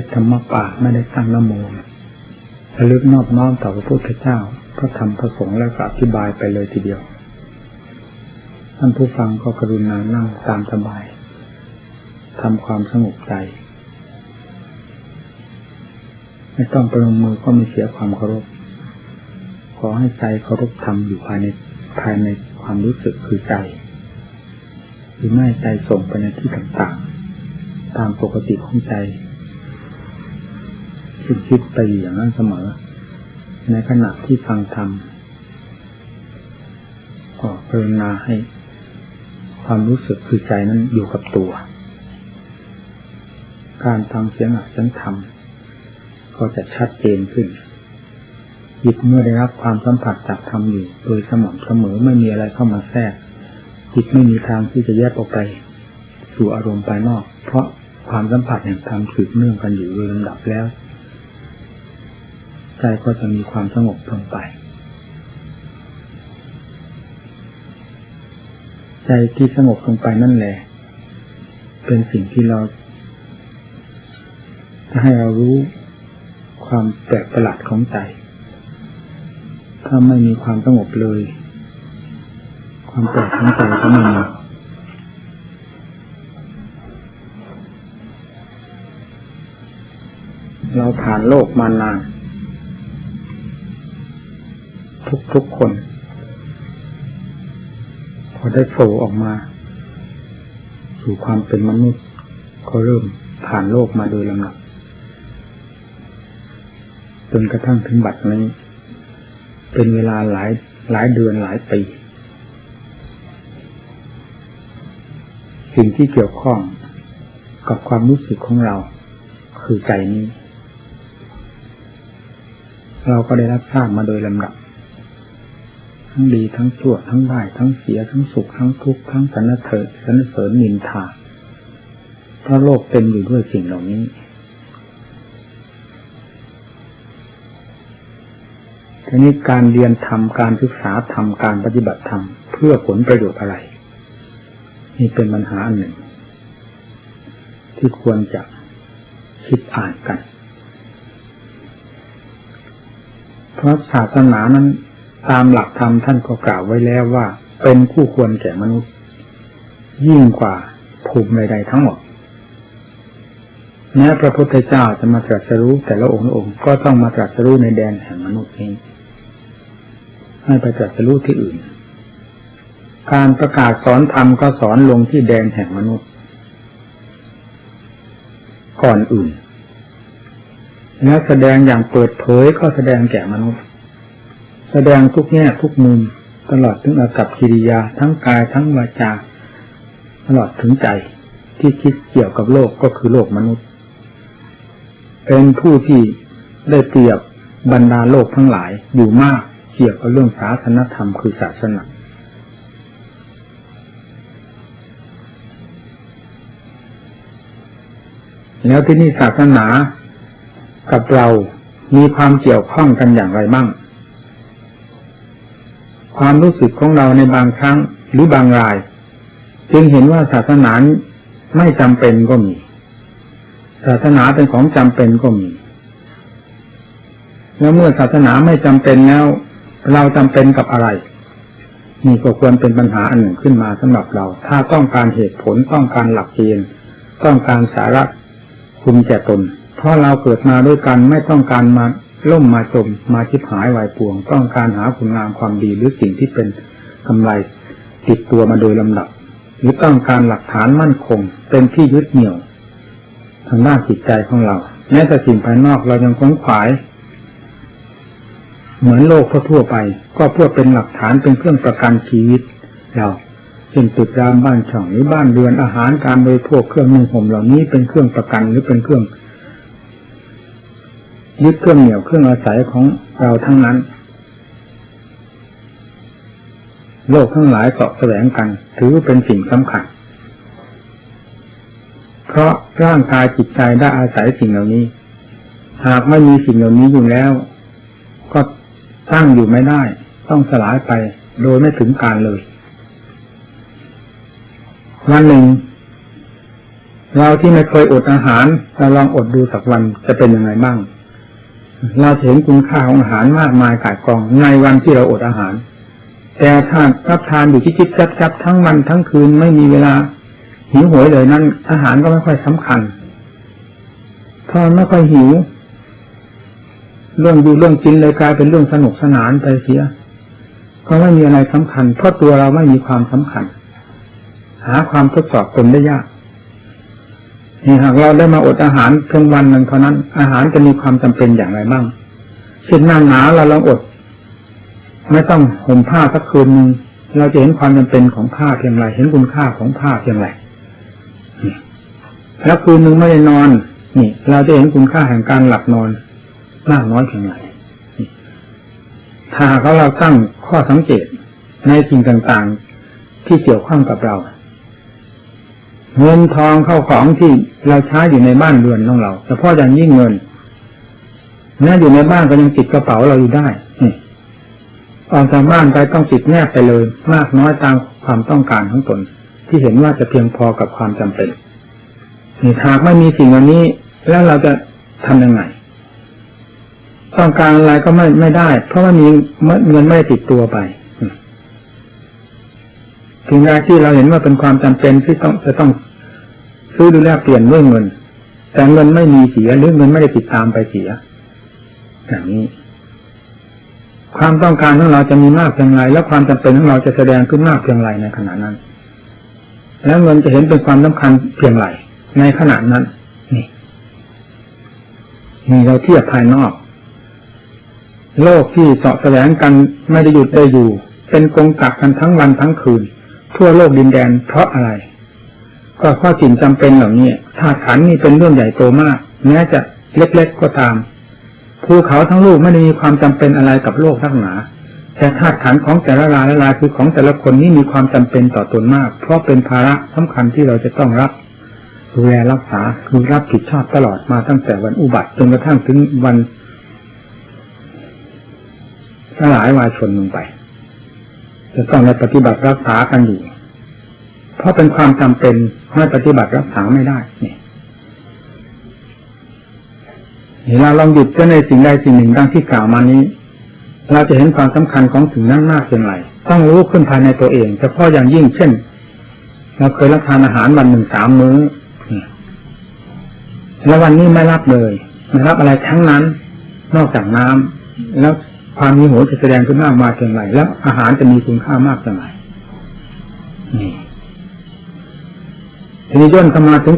ศธรรมป่าไม่ได้ตั้งนโมระลึกนอบน้อมต่อพระพุทธเจ้าพระธรรมพระสงฆ์แล้วก็อธิบายไปเลยทีเดียว ท่านผู้ฟังก็กรุณานั่งตามสบายทำความสงบใจไม่ต้องประนมมือก็ไม่เสียความเคารพ ขอให้ใจเคารพธรรมอยู่ภายในภายในความรู้สึกคือใจ หรือไม่ใจส่งไปในที่ต่างๆ ตามปกติของใจ คิดคิดไปอย่างนั้นเสมอ ในขณะที่ฟังธรรมก็กรุณาให้ ความรู้สึกคือใจนั้นอยู่กับตัว การทำเสียงอัดเสียงธรรมก็จะชัดเจนขึ้นจิตเมื่อได้รับความสัมผัสจากธรรมอยู่ โดยสม่ำเสมอไม่มีอะไรเข้ามาแทรกจิตไม่มีทางที่จะแยกออกไป สู่อารมณ์ภายนอก เพราะความสัมผัสแห่งธรรมสืบเนื่องกันอยู่โดยลำดับแล้ว ใจก็จะมีความสงบลงไป ใจที่สงบลงไปนั่นแหละ เป็นสิ่งที่เรา จะให้เรารู้ความแปลกประหลาดของใจ ถ้าไม่มีความสงบเลย ความแปลกของใจก็ไม่มีเราผ่านโลกมานาน ทุกๆคน พอได้โผล่ออกมา สู่ความเป็นมนุษย์ ก็เริ่มผ่านโลกมาโดยลำดับจนกระทั่งถึงบัดนี้ เป็นเวลาหลายหลายเดือนหลายปี สิ่งที่เกี่ยวข้องกับความรู้สึกของเรา คือใจนี้ เราก็ได้รับทราบมาโดยลำดับ ทั้งดีทั้งชั่วทั้งได้ทั้งเสียทั้งสุขทั้งทุกข์ทั้งสรรเสริญสรรเสริญนินทาเพราะโลกเต็มอยู่ด้วยสิ่งเหล่านี้ ทีนี้การเรียนธรรมการศึกษาธรรมการปฏิบัติธรรมเพื่อผลประโยชน์อะไร นี่เป็นปัญหาอันหนึ่ง ที่ควรจะคิดอ่านกัน เพราะศาสนานั้น ตามหลักธรรมท่านก็กล่าวไว้แล้วว่า เป็นคู่ควรแก่มนุษย์ ยิ่งกว่าภูมิใดๆทั้งหมดแม้พระพุทธเจ้าจะมาตรัสรู้แต่ละองค์องค์ก็ต้องมาตรัสรู้ในแดนแห่งมนุษย์นี้ไม่ไปตรัสรู้ที่อื่น การประกาศสอนธรรมก็สอนลงที่แดนแห่งมนุษย์ ก่อนอื่น และแสดงอย่างเปิดเผยก็แสดงแก่มนุษย์ แสดงทุกแง่ทุกมุมตลอดถึงอากับกิริยาทั้งกายทั้งวาจา ตลอดถึงใจที่คิดเกี่ยวกับโลกก็คือโลกมนุษย์ เป็นผู้ที่ได้เปรียบบรรดาโลกทั้งหลายอยู่มากเกี่ยวกับเรื่องศาสนธรรมคือศาสนาแล้วที่นี่ศาสนากับเรามีความเกี่ยวข้องกันอย่างไรบ้าง ความรู้สึกของเราในบางครั้งหรือบางราย จึงเห็นว่าศาสนาไม่จำเป็นก็มี ศาสนาเป็นของจำเป็นก็มี แล้วเมื่อศาสนาไม่จำเป็นแล้ว เราจำเป็นกับอะไรนี่ก็ควรเป็นปัญหาอันหนึ่งขึ้นมาสำหรับเรา ถ้าต้องการเหตุผลต้องการหลักเกณฑ์ต้องการสาระคุมแก่ตน เพราะเราเกิดมาด้วยกันไม่ต้องการมา ล่มมาจมมาชิบหายวายป่วง ต้องการหาคุณงามความดีหรือสิ่งที่เป็นกำไรติดตัวมาโดยลำดับ หรือต้องการหลักฐานมั่นคง เป็นที่ยึดเหนี่ยว ทางด้านจิตใจของเราแม้แต่สิ่งภายนอกเรายังคงขวาย เหมือนโลกทั่วไป ก็เพื่อเป็นหลักฐานเป็นเครื่องประกันชีวิตเราเช่นตึกรามบ้านช่องหรือบ้านเรือนอาหารการโดยพวกเครื่องนุ่งห่มเหล่านี้เป็นเครื่องประกันหรือเป็นเครื่อง ยึดเครื่องเหนี่ยวเครื่องอาศัยของเราทั้งนั้น โลกทั้งหลายเกาะแสวงกัน ถือเป็นสิ่งสำคัญ เพราะร่างกายจิตใจได้อาศัยสิ่งเหล่านี้ หากไม่มีสิ่งเหล่านี้อยู่แล้ว ก็ตั้งอยู่ไม่ได้ ต้องสลายไปโดยไม่ถึงการเลย วันหนึ่งเราที่ไม่เคยอดอาหารเราลองอดดูสักวันจะเป็นยังไงบ้าง เราเห็นคุณค่าของอาหารมากมายกายกองในวันที่เราอดอาหาร แต่ถ้ารับทานอยู่ที่จิตจับจับทั้งวันทั้งคืนไม่มีเวลาหิวโหยเลยนั่นอาหารก็ไม่ค่อยสำคัญพอไม่ค่อยหิวเรื่องดูเรื่องกินเลยกลายเป็นเรื่องสนุกสนานไปเสียก็ไม่มีอะไรสำคัญ เพราะตัวเราไม่มีความสำคัญ หาความทดสอบตนได้ยาก หากเราได้มาอดอาหารเพียงวันหนึ่งเท่านั้น อาหารจะมีความจำเป็นอย่างไรบ้างเช่นหน้าหนาวเราลองอด ไม่ต้องห่มผ้าสักคืนหนึ่งเราจะเห็นความจำเป็นของผ้าเพียงไร เห็นคุณค่าของผ้าเพียงไรแล้วคืนหนึ่งไม่ได้นอน นี่ เราจะเห็นคุณค่าแห่งการหลับนอนมากน้อยเพียงไรถ้าเขาเราตั้งข้อสังเกตในสิ่งต่างๆ ที่เกี่ยวข้องกับเรา เงินทองเข้าของที่เราใช้อยู่ในบ้านเรือนของเราเฉพาะอย่างยิ่งเงินแม้อยู่ในบ้านก็ยังติดกระเป๋าเราอยู่ได้ออกจากบ้านไปต้องติดแนบไปเลย มากน้อยตามความต้องการของตน ที่เห็นว่าจะเพียงพอกับความจำเป็นนี่หากไม่มีสิ่งเหล่านี้ แล้วเราจะทำยังไงต้องการอะไรก็ไม่ไม่ได้ เพราะว่ามีเงินไม่ติดตัวไป สิ่งใดที่เราเห็นว่าเป็นความจำเป็นที่ต้องจะต้องซื้อหรือแลกเปลี่ยนด้วยเงิน แต่เงินไม่มีเสียหรือเงินไม่ได้ติดตามไปเสียอย่างนี้ ความต้องการของเราจะมีมากเพียงไร และความจำเป็นของเราจะแสดงขึ้นมากเพียงไรในขณะนั้น แล้วเงินจะเห็นเป็นความสำคัญเพียงไรในขณะนั้น นี่นี่เราเทียบภายนอก โลกที่เสาะแสวงกันไม่ได้หยุดได้อยู่ เป็นกงกักกันทั้งวันทั้งคืน ทั่วโลกดินแดนเพราะอะไร ก็เพราะสิ่งจำเป็นเหล่านี้ธาตุขันนี่เป็นเรื่องใหญ่โตมากแม้จะเล็กๆก็ตามภูเขาทั้งลูกไม่ได้มีความจำเป็นอะไรกับโลกทั้งหนาแต่ธาตุขันของแต่ละรายละลายคือของแต่ละคนนี้มีความจำเป็นต่อตนมาก เพราะเป็นภาระสำคัญที่เราจะต้องรับดูแลรักษาคือรับผิดชอบตลอดมาตั้งแต่วันอุบัติจนกระทั่งถึงวันสลายวายชนลงไป จะต้องในปฏิบัติรักษากันอยู่เพราะเป็นความจำเป็นไม่ปฏิบัติรักษาไม่ได้นี่เราลองหยุดเพื่อในสิ่งใดสิ่งหนึ่งดังที่กล่าวมานี้ เราจะเห็นความสำคัญของสิ่งนั้นมากเพียงไรต้องรู้ขึ้นภายในตัวเองเฉพาะอย่างยิ่งเช่น เราเคยรับทานอาหารวันหนึ่งสามมื้อแล้ววันนี้ไม่รับเลยไม่รับอะไรทั้งนั้น นอกจากน้ำแล้ว ความมีหัวจะแสดงขึ้นมากมาเพียงไรแล้วอาหารจะมีคุณค่ามากเพียงไรนี่ทีนี้ย้อนเข้ามาถึง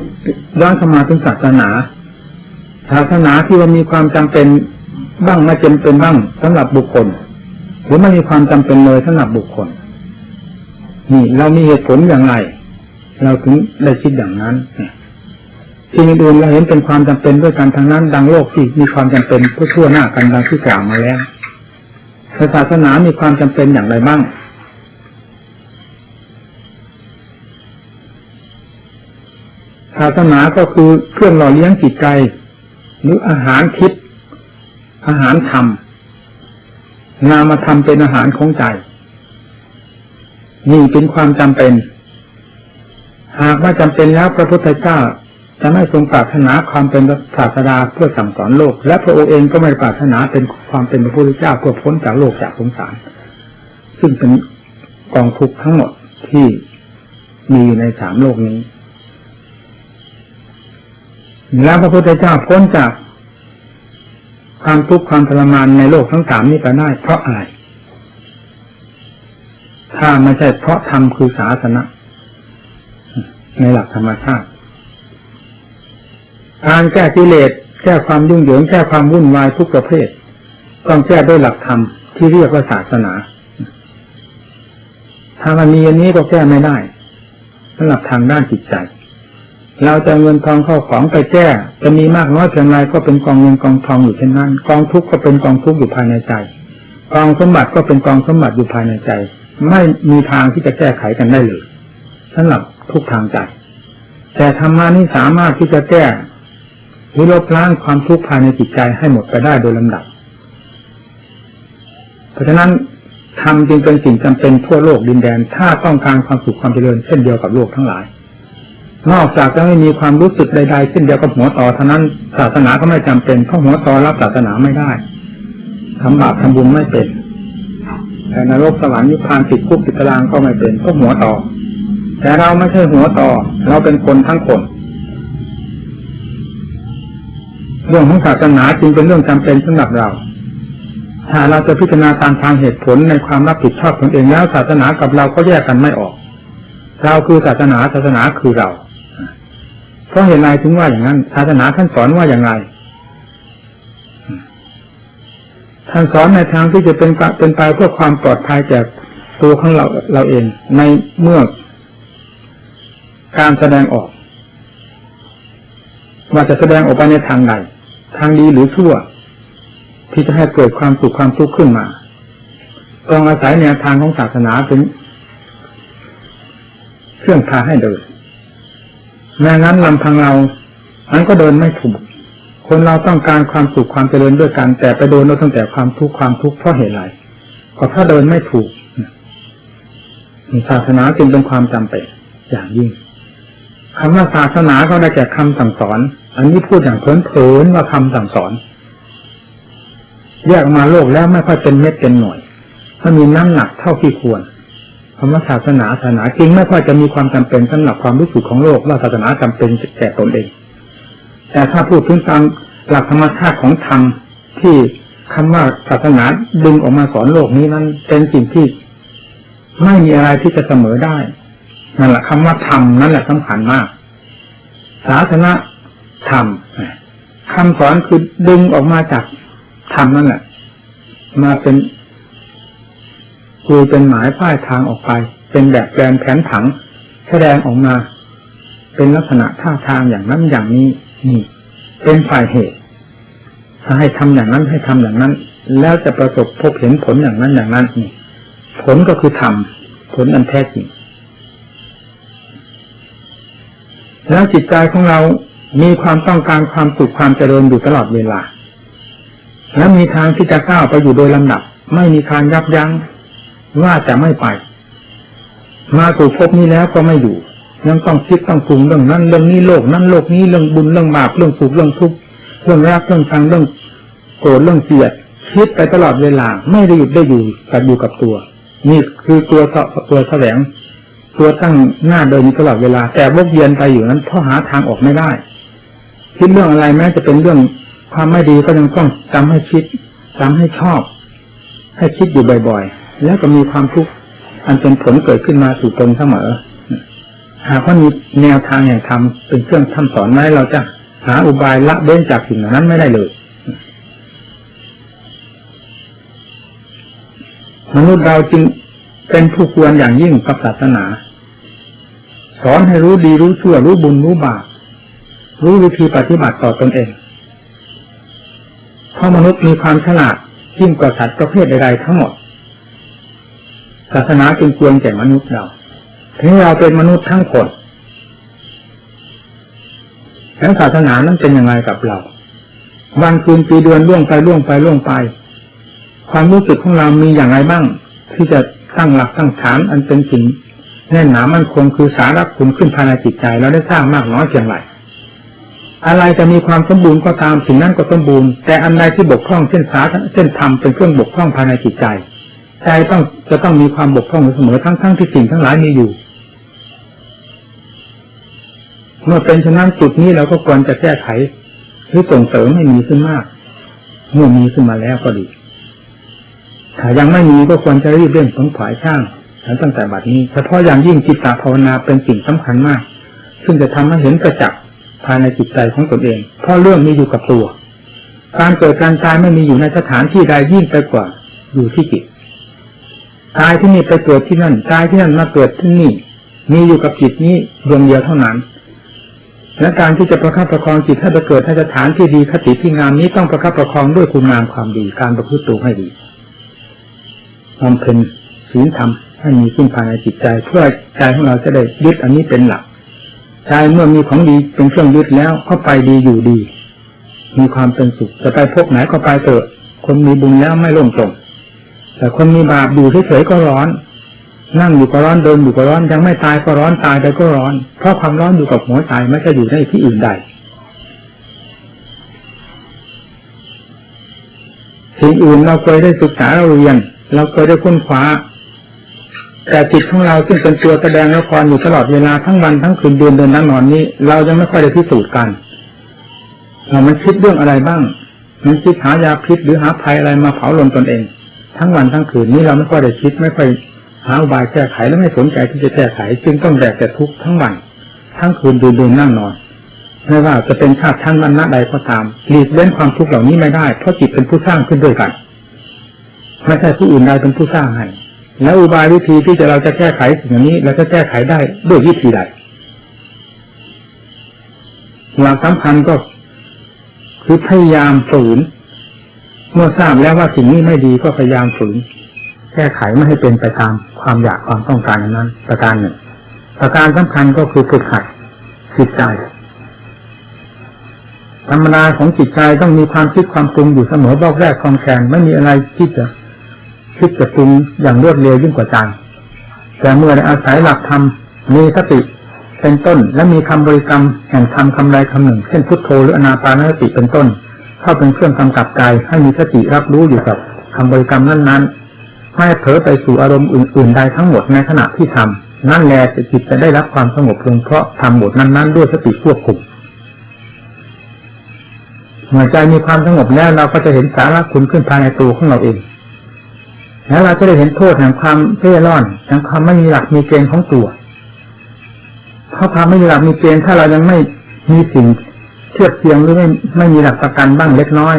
ย้อนเข้ามาถึงศาสนา ศาสนาที่ว่ามีความจำเป็นบ้างไม่จำเป็นบ้างสำหรับบุคคล หรือไม่มีความจำเป็นเลยสำหรับบุคคล นี่ เรามีเหตุผลอย่างไรเราถึงได้คิดอย่างนั้นสิ่งอื่นเราเห็นเป็นความจำเป็นด้วยกันทางนั้น ดังโลกที่มีความจำเป็นทั่วหน้ากันดังที่กล่าวมาแล้ว ศาสนามีความจำเป็นอย่างไรบ้าง ศาสนาก็คือเครื่องหล่อเลี้ยงจิตใจ หรืออาหารทิพย์อาหารธรรม นามธรรมเป็นอาหารของใจ นี่เป็นความจำเป็น หากว่าจำเป็นแล้วพระพุทธเจ้า จะไม่ทรงปรารถนาความเป็นศาสดาเพื่อสั่งสอนโลก และพระองค์เองก็ไม่ปรารถนาเป็นความเป็นพระพุทธเจ้าเพื่อพ้นจากโลกจากสงสาร ซึ่งเป็นกองทุกข์ทั้งหมดที่มีอยู่ในสามโลกนี้ แล้วพระพุทธเจ้าพ้นจากความทุกข์ความทรมานในโลกทั้งสามนี้ไปได้เพราะอะไร ถ้าไม่ใช่เพราะธรรมคือศาสนาในหลักธรรมชาติ การแก้กิเลสแก้ความยุ่งเหยิงแก้ความวุ่นวายทุกประเภท ต้องแก้ด้วยหลักธรรมที่เรียกว่าศาสนา ถ้ามันมีอันนี้ก็แก้ไม่ได้สำหรับทางด้านจิตใจ เราจะเงินทองเข้าของไปแก้จะมีมากน้อยเพียงไรก็เป็นกองเงินกองทองอยู่เช่นนั้น กองทุกข์ก็เป็นกองทุกข์อยู่ภายในใจ กองสมบัติก็เป็นกองสมบัติอยู่ภายในใจ ไม่มีทางที่จะแก้ไขกันได้เลยสำหรับทุกทางใจ แต่ธรรมานี้สามารถที่จะแก้ หรือลบล้างความทุกข์ภายในจิตใจให้หมดไปได้โดยลำดับ เพราะฉะนั้นธรรมจึงเป็นสิ่งจำเป็นทั่วโลกดินแดน ถ้าต้องการความสุขความเจริญเช่นเดียวกับโลกทั้งหลาย นอกจากจะไม่มีความรู้สึกใดๆเช่นเดียวกับหัวต่อเท่านั้นศาสนาก็ไม่จำเป็นเพราะหัวต่อรับศาสนาไม่ได้ทำบาปทำบุญไม่เป็นแต่นรกสวรรค์นิพพานติดคุกติดตารางก็ไม่เป็นเพราะหัวต่อ แต่เราไม่ใช่หัวต่อ เราเป็นคนทั้งคน เรื่องของศาสนาจึงเป็นเรื่องจำเป็นสำหรับเรา ถ้าเราจะพิจารณาตามทางเหตุผลในความรับผิดชอบตนเองแล้วศาสนากับเราก็แยกกันไม่ออก เราคือศาสนาศาสนาคือเรา เพราะเหตุไรถึงว่าอย่างนั้น ศาสนาท่านสอนว่าอย่างไรท่านสอนในทางที่จะเป็นเป็นไปเพื่อความปลอดภัยแก่ตัวของเราเราเองในเมื่อการแสดงออก ว่าจะแสดงออกไปในทางใดทางดีหรือชั่ว ที่จะให้เกิดความสุขความทุกข์ขึ้นมาต้องอาศัยแนวทางของศาสนาเป็นเครื่องพาให้เดินแม้นั้นลำพังเราอันก็เดินไม่ถูก คนเราต้องการความสุขความเจริญด้วยกัน แต่ไปโดนเราตั้งแต่ความทุกข์ความทุกข์เพราะเหตุไรก็เพราะเดินไม่ถูกศาสนาจึงเป็นความจำเป็นอย่างยิ่งคำว่าศาสนาก็ได้แก่คำสั่งสอน อันนี้พูดอย่างเพลินๆว่าคำสั่งสอนแยกมาโลกแล้วไม่ค่อยเป็นเม็ดเป็นหน่วยถ้ามีน้ำหนักเท่าที่ควรคำว่าศาสนาศาสนาจริงไม่ค่อยจะมีความจำเป็นสำหรับความรู้สึกของโลกว่าศาสนาจำเป็นแก่ตนเอง แต่ถ้าพูดถึงตามหลักธรรมชาติของธรรมที่คำว่าศาสนาดึงออกมาสอนโลกนี้นั้นเป็นสิ่งที่ไม่มีอะไรที่จะเสมอได้นั่นแหละคำว่าธรรมนั่นแหละสำคัญมาก ศาสนา ธรรมคำสอนคือดึงออกมาจากธรรมนั่นแหละ มาเป็นคือเป็นหมายป้ายทางออกไป เป็นแบบแปลนแผนผัง แสดงออกมา เป็นลักษณะท่าทางอย่างนั้นอย่างนี้นี่ เป็นฝ่ายเหตุ ถ้าให้ทำอย่างนั้นให้ทำอย่างนั้น แล้วจะประสบพบเห็นผลอย่างนั้นอย่างนั้นนี่ ผลก็คือทำผลอันแท้จริงแล้วจิตใจของเรา มีความต้องการความสุขความเจริญอยู่ตลอดเวลา และมีทางที่จะก้าวไปอยู่โดยลำดับ ไม่มีการยับยั้งว่าจะไม่ไป มาสู่ภพนี้แล้วก็ไม่อยู่ยังต้องคิดต้องปรุงเรื่องนั้นเรื่องนี้โลกนั้นโลกนี้เรื่องบุญเรื่องบาปเรื่องสุขเรื่องทุกข์เรื่องรักเรื่องชังเรื่องโกรธเรื่องเกลียดคิดไปตลอดเวลาไม่ได้หยุดได้อยู่กับอยู่กับตัว นี่คือตัวตัวแสวง ตัวตั้งหน้าเดินอยู่ตลอดเวลา แต่วกเวียนไปอยู่นั้นเพราะหาทางออกไม่ได้ คิดเรื่องอะไรแม้จะเป็นเรื่องความไม่ดีก็ยังต้องจำให้คิดจำให้ชอบ ให้คิดอยู่บ่อยๆ แล้วก็มีความทุกข์อันเป็นผลเกิดขึ้นมาสู่ตนเสมอ หากว่ามีแนวทางแห่งธรรมเป็นเครื่องทำสอนไว้เราจะหาอุบายละเบ้นจากสิ่งนั้นไม่ได้เลย มนุษย์เราจึงเป็นผู้ควรอย่างยิ่งกับศาสนา สอนให้รู้ดีรู้ชั่วรู้บุญรู้บาป รู้วิธีปฏิบัติต่อตอนเองเพราะมนุษย์มีความฉลาดยิ่งกว่าสัตว์ประเภทใดๆทั้งหมด ศาสนาจึงควรแก่มนุษย์เรา ถึงเราเป็นมนุษย์ทั้งคนแล้วศาสนานั้นเป็นยังไงกับเรา วันคืนปีเดือนล่วงไปล่วงไปล่วงไป ความรู้สึกของเรามีอย่างไรบ้าง ที่จะตั้งหลักตั้งฐานอันเป็นสิ่งแน่นหนามั่นคงคือสาระคุณขึ้นภายในจิตใจเราได้สร้างมากน้อยเพียงไร อะไรจะมีความสมบูรณ์ก็ตามสิ่งนั้นก็สมบูรณ์ แต่อันใดที่บกพร่องเช่นสาเช่นธรรมเป็นเครื่องบกพร่องภายในจิตใจใจต้องจะต้องมีความบกพร่องเสมอทั้งทั้งที่สิ่งทั้งหลายมีอยู่ เมื่อเป็นฉะนั้นจุดนี้เราก็ควรจะแก้ไขหรือส่งเสริมให้มีขึ้นมาก เมื่อมีขึ้นมาแล้วก็ดีถ้ายังไม่มีก็ควรจะรีบเร่งสงขวายช่างตั้งแต่บัดนี้เฉพาะอย่างยิ่งจิตตาภาวนาเป็นสิ่งสำคัญมาก ซึ่งจะทำให้เห็นกระจัก ภายในจิตใจของตนเอง เพราะเรื่องมีอยู่กับตัว การเกิดการตายไม่มีอยู่ในสถานที่ใดยิ่งไปกว่าอยู่ที่จิตตายที่นี่ไปเกิดที่นั่นตายที่นั่นมาเกิดที่นี่ มีอยู่กับจิตนี้ดวงเดียวเท่านั้น และการที่จะประคับประคองจิตให้ไปเกิดในสถานที่ดีคติที่งามนี้ต้องประคับประคองด้วยคุณงามความดี การประพฤติตัวให้ดีบำเพ็ญศีลธรรมให้มีขึ้นภายในจิตใจ เพื่อใจของเราจะได้ยึดอันนี้เป็นหลัก ใจเมื่อมีของดีเป็นเครื่องยึดแล้วก็ไปดีอยู่ดี มีความเป็นสุขจะไปพบไหนก็ไปเถอะ คนมีบุญแล้วไม่ร่มจมแต่คนมีบาปอยู่เฉยๆก็ร้อน นั่งอยู่ก็ร้อนเดินอยู่ก็ร้อนยังไม่ตายก็ร้อนตายไปก็ร้อน เพราะความร้อนอยู่กับหัวใจไม่ใช่อยู่ในที่อื่นใดสิ่งอื่นเราเคยได้ศึกษาเราเรียน เราเคยได้ค้นคว้า แต่จิตของเราซึ่งเป็นตัวแสดงละครอยู่ตลอดเวลาทั้งวันทั้งคืนเดือนเดินนั่งนอนนี้ เรายังไม่ค่อยได้พิสูจน์กันเรามันคิดเรื่องอะไรบ้าง มันคิดหายาพิษหรือหาภัยอะไรมาเผาลนตนเอง ทั้งวันทั้งคืนนี้เราไม่ค่อยได้คิดไม่ค่อยหาอุบายแก้ไขและไม่สนใจที่จะแก้ไข จึงต้องแบกแต่ทุกข์ทั้งวันทั้งคืนเดินเดินนั่งนอนไม่ว่าจะเป็นชาติท่านวันณะใดก็ตามหลีกเล่นความทุกข์เหล่านี้ไม่ได้เพราะจิตเป็นผู้สร้างขึ้นด้วยกันไม่ใช่ผู้อื่นใดเป็นผู้สร้างให้ แล้วอุบายวิธีที่จะเราจะแก้ไขสิ่งนี้เราจะแก้ไขได้ด้วยวิธีใดหลักสำคัญก็คือพยายามฝืน เมื่อทราบแล้วว่าสิ่งนี้ไม่ดีก็พยายามฝืน แก้ไขไม่ให้เป็นไปตามความอยากความต้องการนั้น ประการหนึ่ง ประการสำคัญก็คือฝึกหัดจิตใจธรรมดาของจิตใจต้องมีความคิดความปรุงอยู่เสมอบอกแรกคลองแคลนไม่มีอะไรที่จะ คิดจะปรุงอย่างรวดเร็วยิ่งกว่าใจแต่เมื่อได้อาศัยหลักธรรมมีสติเป็นต้น และมีคำบริกรรมแห่งธรรมคำใดคำหนึ่ง เช่นพุทโธหรืออนาปานสติเป็นต้น เข้าเป็นเครื่องกำกับใจให้มีสติรับรู้อยู่กับคำบริกรรมนั้นๆไม่เผลอไปสู่อารมณ์อื่นๆใดทั้งหมดในขณะที่ทำนั่นแหละจิตจะได้รับความสงบลงเพราะทำบทนั้นๆ ด้วยสติควบคุมเมื่อใจมีความสงบแล้วเราก็จะเห็นสาระคุณขึ้นภายในตัวของเราเอง แล้วเราจะได้เห็นโทษแห่งความเร่ร่อนแห่งความไม่มีหลักมีเกณฑ์ของตัวเพราะความไม่มีหลักมีเกณฑ์ถ้าเรายังไม่มีสิ่งเทียบเทียงหรือไม่ไม่มีหลักประกันบ้างเล็กน้อย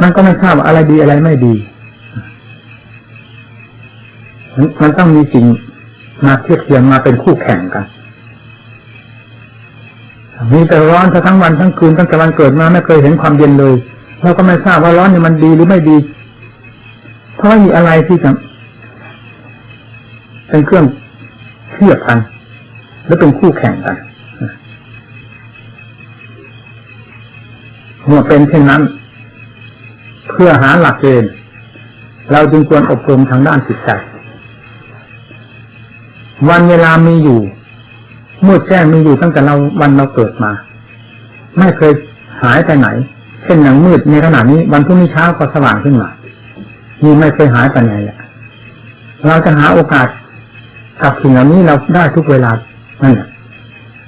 มันก็ไม่ทราบว่าอะไรดีอะไรไม่ดี มันต้องมีสิ่งมาเทียบเทียงมาเป็นคู่แข่งกันมีแต่ร้อนทั้งวันทั้งคืนตั้งแต่วันเกิดมาไม่เคยเห็นความเย็นเลยเราก็ไม่ทราบว่าร้อนนี่มันดีหรือไม่ดี เพราะมีอะไรที่จะเป็นเครื่องเทียบกันและเป็นคู่แข่งกันเมื่อเป็นเช่นนั้น เพื่อหาหลักเกณฑ์เราจึงควรอบรมทางด้านจิตใจวันเวลามีอยู่มืดแจ้งมีอยู่ตั้งแต่เราวันเราเกิดมา ไม่เคยหายไปไหน เช่นอย่างมืดในขณะนี้ วันพรุ่งนี้เช้าก็สว่างขึ้นมา นี่ไม่เคยหายไปไหนแหละเราจะหาโอกาสกับสิ่งเหล่านี้เราได้ทุกเวลานั่น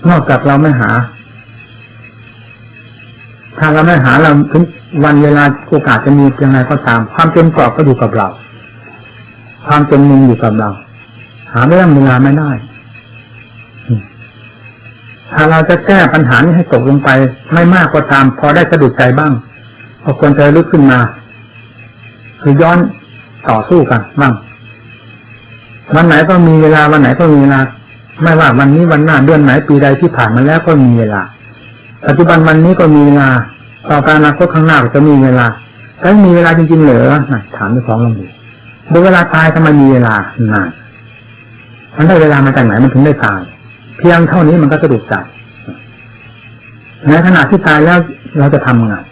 นอกจากเราไม่หา ถ้าเราไม่หาเราถึงวันเวลาโอกาสจะมีเพียงไรก็ตาม ความเป็นกรอบก็อยู่กับเรา ความเป็นมุมอยู่กับเรา หาเรื่องเวลาไม่ได้ ถ้าเราจะแก้ปัญหานี้ให้ตกลงไป ไม่มากก็ตาม พอได้สะดุดใจบ้างพอควรจะลุกขึ้นมา คือย้อนต่อสู้กันบ้างวันไหนก็มีเวลาวันไหนก็มีเวลา ไม่ว่าวันนี้วันหน้าเดือนไหนปีใดที่ผ่านมาแล้วก็มีเวลา ปัจจุบันวันนี้ก็มีเวลา ต่อการอนาคตข้างหน้าก็จะมีเวลาถ้ามีเวลาจริงๆเหรอถามเจ้าของลงดูดูเวลาตายทำไมมีเวลานานมันได้เวลามาจากไหนมันถึงได้ตาย เพียงเท่านี้มันก็สะดุดใจในขณะที่ตายแล้วเราจะทำไงนี่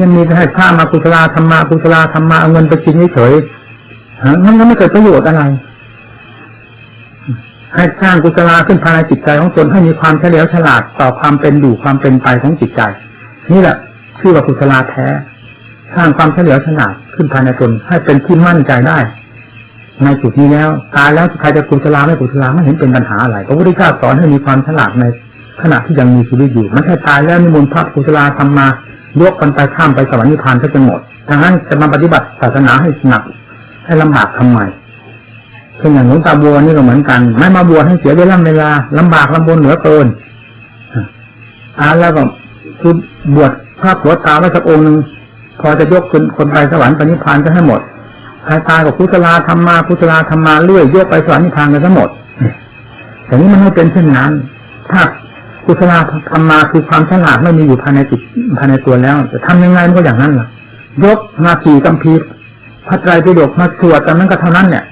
จะมีให้ข้ามากุศลาธรรมากุศลาธรรมาเอาเงินไปกินเฉยๆมันก็ไม่เกิดประโยชน์อะไร ให้สร้างกุศลาขึ้นภายในจิตใจของตนให้มีความเฉลียวฉลาดต่อความเป็นอยู่ความเป็นไปของจิตใจ นี่แหละชื่อว่ากุศลาแท้ สร้างความเฉลียวฉลาดขึ้นภายในตนให้เป็นที่มั่นใจได้ ในจุดนี้แล้วตายแล้วใครจะกุศลาไม่กุศลาไม่เห็นเป็นปัญหาอะไรพระพุทธเจ้าสอนให้มีความฉลาดในขณะที่ยังมีชีวิตอยู่ไม่ใช่ตายแล้วนิมนต์พระกุศลาทำมา ยกกันไปข้ามไปสวรรค์นิพพานก็จะหมดดังนั้นจะมาปฏิบัติศาสนาให้หนัก ให้ลำบากทำไมเช่นอย่างหลวงตาบัวนี่ก็เหมือนกัน ไม่มาบวชให้เสียเวลาเวลาลำบากลำบนเหนือเกินอ่าแล้วก็คือบวชพระผัวตาไว้สักองค์หนึ่งพอจะยกคนคนไปสวรรค์ปณิพานจะให้หมดใครตายกับพุทธลาธรรมาพุทธลาธรรมาเลื่อยยกไปสวรรค์นิพพานกันทั้งหมดแต่นี้มันไม่เป็นเช่นนั้น ถ้า กุศลธรรมาคือความฉลาดไม่มีอยู่ภายในจิตภายในตัวแล้ว จะทำยังไงมันก็อย่างนั้นล่ะยกมาขี่กัมพีพระไตรปิฎกมาสวดแต่นั้นก็เท่านั้นเนี่ย